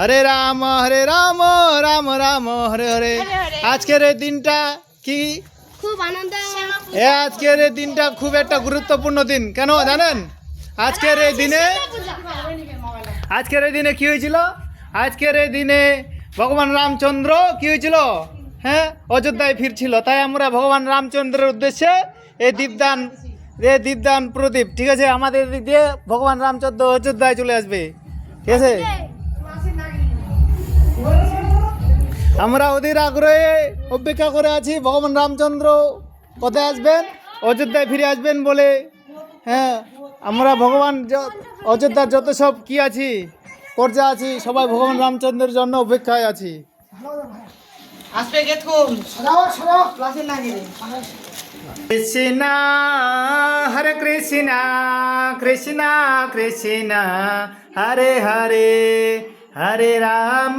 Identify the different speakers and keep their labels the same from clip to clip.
Speaker 1: হরে রাম হরে রাম রাম রাম হরে হরে আজকের এই দিনটা কি আজকের এই দিনটা খুব একটা গুরুত্বপূর্ণ দিন কেন জানেন আজকের এই দিনে আজকের এই দিনে কি হয়েছিল আজকের এই দিনে ভগবান রামচন্দ্র কি হয়েছিল হ্যাঁ অযোধ্যায় ফিরছিল তাই আমরা ভগবান রামচন্দ্রের উদ্দেশ্যে এই দীপদান এ দীপদান প্রদীপ ঠিক আছে আমাদের দিক দিয়ে ভগবান রামচন্দ্র অযোধ্যায় চলে আসবে ঠিক আছে আমরা ওদের আগ্রহে অপেক্ষা করে আছি ভগবান রামচন্দ্র কোথায় আসবেন অযোধ্যায় ফিরে আসবেন বলে হ্যাঁ আমরা ভগবান অযোধ্যার যত সব কি আছি পর্যা আছি সবাই ভগবান রামচন্দ্রের জন্য অপেক্ষায় আছি কৃষ্ণা হরে কৃষ্ণা কৃষ্ণা কৃষ্ণা হরে হরে হরে রাম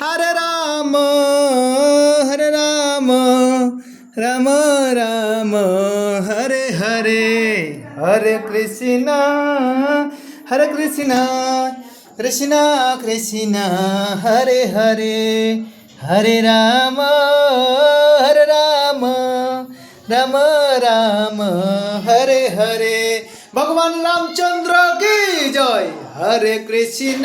Speaker 1: হরে রাম হরে রাম রাম রাম হরে হরে হরে কৃষ্ণ হরে কৃষ্ণ কৃষ্ণ কৃষ্ণ হরে হরে হরে রাম হরে রাম রাম রাম হরে হরে ভগবান রামচন্দ্র কি জয় হরে কৃষ্ণ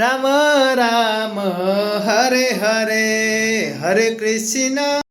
Speaker 1: રામ રામ હરે હરે હરે કૃષ્ણ